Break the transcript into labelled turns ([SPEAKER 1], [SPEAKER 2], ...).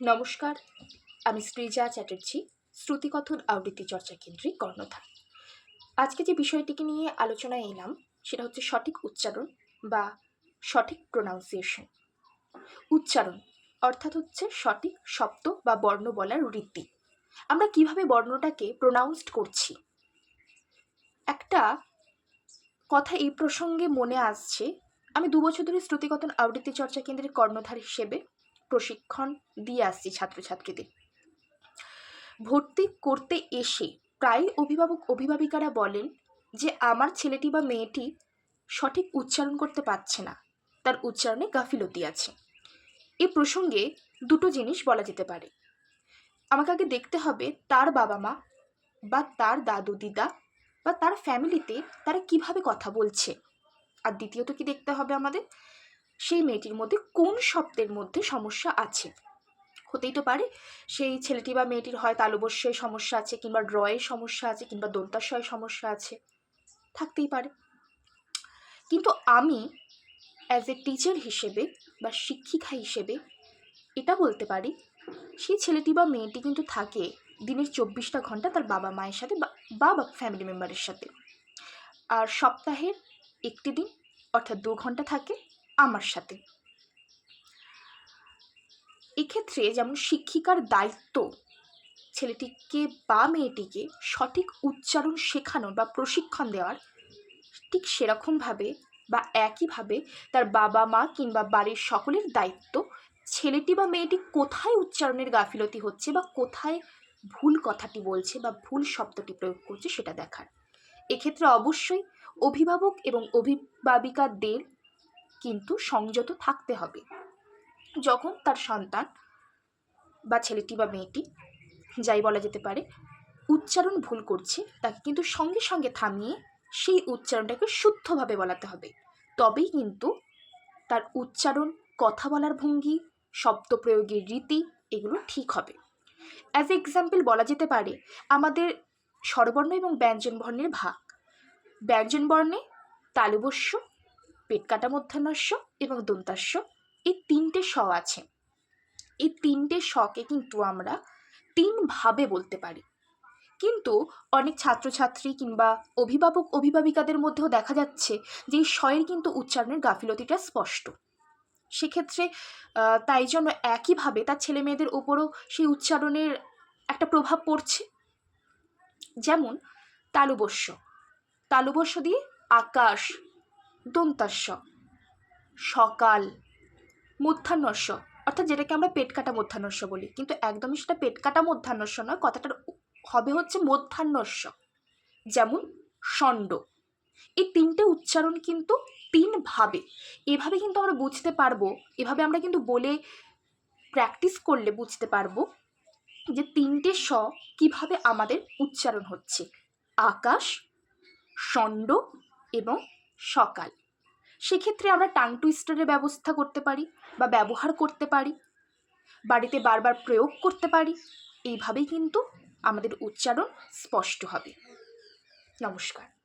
[SPEAKER 1] নমস্কার, আমি শ্রীজা চ্যাটার্জি, শ্রুতিকথন আবৃত্তি চর্চা কেন্দ্রিক কর্ণধার। আজকে যে বিষয়টিকে নিয়ে আলোচনায় এলাম, সেটা হচ্ছে সঠিক উচ্চারণ বা সঠিক প্রোনাউন্সিয়েশন উচ্চারণ অর্থাৎ হচ্ছে সঠিক শব্দ বা বর্ণ বলার রীতি। আমরা কীভাবে বর্ণটাকে প্রোনাউন্সড করছি? একটা কথা এই প্রসঙ্গে মনে আসছে, আমি দু বছর ধরে শ্রুতিকথন আবৃত্তি চর্চা কেন্দ্রের কর্ণধার হিসেবে প্রশিক্ষণ দিয়ে আসছি ছাত্রছাত্রীদের। ভর্তি করতে এসে প্রায় অভিভাবক, অভিভাবিকারা বলেন যে, আমার ছেলেটি বা মেয়েটি সঠিক উচ্চারণ করতে পারছে না। তার উচ্চারণে গাফিলতি আছে। এ প্রসঙ্গে দুটো জিনিস বলা যেতে পারে। আমাকে আগে দেখতে হবে তার বাবা মা বা তার দাদু, দিদা বা তার ফ্যামিলিতে তারা কীভাবে কথা বলছে। আর দ্বিতীয়ত কি দেখতে হবে আমাদের? সেই মেয়েটির মধ্যে কোন শব্দের মধ্যে সমস্যা আছে? হতেই তো পারে সেই ছেলেটি বা মেয়েটির হয় তালবস্যের সমস্যা আছে কিংবা ড্রয়ের সমস্যা আছে কিংবা দন্তাশয়ের সমস্যা আছে। থাকতেই পারে। কিন্তু আমি অ্যাজ এ টিচার হিসেবে বা শিক্ষিকা হিসেবে এটা বলতে পারি, সেই ছেলেটি বা মেয়েটি কিন্তু থাকে দিনের চব্বিশটা ঘণ্টা তার বাবা মায়ের সাথে বা বা ফ্যামিলি মেম্বারের সাথে। আর সপ্তাহের একটি দিন, অর্থাৎ দু ঘণ্টা থাকে আমার সাথে। এক্ষেত্রে যেমন শিক্ষিকার দায়িত্ব, ছেলেটিকে বা মেয়েটিকে সঠিক উচ্চারণ শেখানোর বা প্রশিক্ষণ দেওয়ার ঠিক সেরকমভাবে বা একইভাবে তার বাবা মা কিংবা বাড়ির সকলের দায়িত্ব ছেলেটি বা মেয়েটি কোথায় উচ্চারণের গাফিলতি হচ্ছে বা কোথায় ভুল কথাটি বলছে বা ভুল শব্দটি প্রয়োগ করছে সেটা দেখার। এক্ষেত্রে অবশ্যই অভিভাবক এবং অভিভাবিকাদের কিন্তু সংযত থাকতে হবে। যখন তার সন্তান বা ছেলেটি বা মেয়েটি, যাই বলা যেতে পারে, উচ্চারণ ভুল করছে, তাকে কিন্তু সঙ্গে সঙ্গে থামিয়ে সেই উচ্চারণটাকে শুদ্ধভাবে বলাতে হবে। তবেই কিন্তু তার উচ্চারণ, কথা বলার ভঙ্গি, শব্দ প্রয়োগের রীতি এগুলো ঠিক হবে। অ্যাজ এক্সাম্পল বলা যেতে পারে, আমাদের স্বরবর্ণ এবং ব্যঞ্জনবর্ণের ভাগ। ব্যঞ্জনবর্ণে তালুবস্য পেট কাটা মধ্যাহ্নস্য এবং দন্তাস্য, এই তিনটে স আছে। এই তিনটে শকে কিন্তু আমরা তিনভাবে বলতে পারি। কিন্তু অনেক ছাত্রছাত্রী কিংবা অভিভাবক, অভিভাবিকাদের মধ্যেও দেখা যাচ্ছে যে এই স্বয়ের কিন্তু উচ্চারণের গাফিলতিটা স্পষ্ট। সেক্ষেত্রে তাই জন্য একইভাবে তার ছেলে মেয়েদের ওপরও সেই উচ্চারণের একটা প্রভাব পড়ছে। যেমন, তালুবস্য। তালুবস্য দিয়ে আকাশ দন্তাস্য। সকাল। মধ্যাহ্নস্য। অর্থাৎ যেটাকে আমরা পেট কাটা মধ্যাহ্নস্য বলি। কিন্তু একদমই সেটা পেট কাটা মধ্যাহ্নস্য নয়, কথাটার হবে হচ্ছে মধ্যাহ্নস্য। যেমন ষণ্ড। এই তিনটে উচ্চারণ কিন্তু তিনভাবে এভাবে কিন্তু আমরা বুঝতে পারব, এভাবে আমরা কিন্তু বলে প্র্যাকটিস করলে বুঝতে পারব যে তিনটে স কীভাবে আমাদের উচ্চারণ হচ্ছে। আকাশ, ষণ্ড এবং সকাল। সেক্ষেত্রে আমরা টাং টুইস্টারের ব্যবস্থা করতে পারি বা ব্যবহার করতে পারি। বাড়িতে বারবার প্রয়োগ করতে পারি। এইভাবেই কিন্তু আমাদের উচ্চারণ স্পষ্ট হবে। নমস্কার।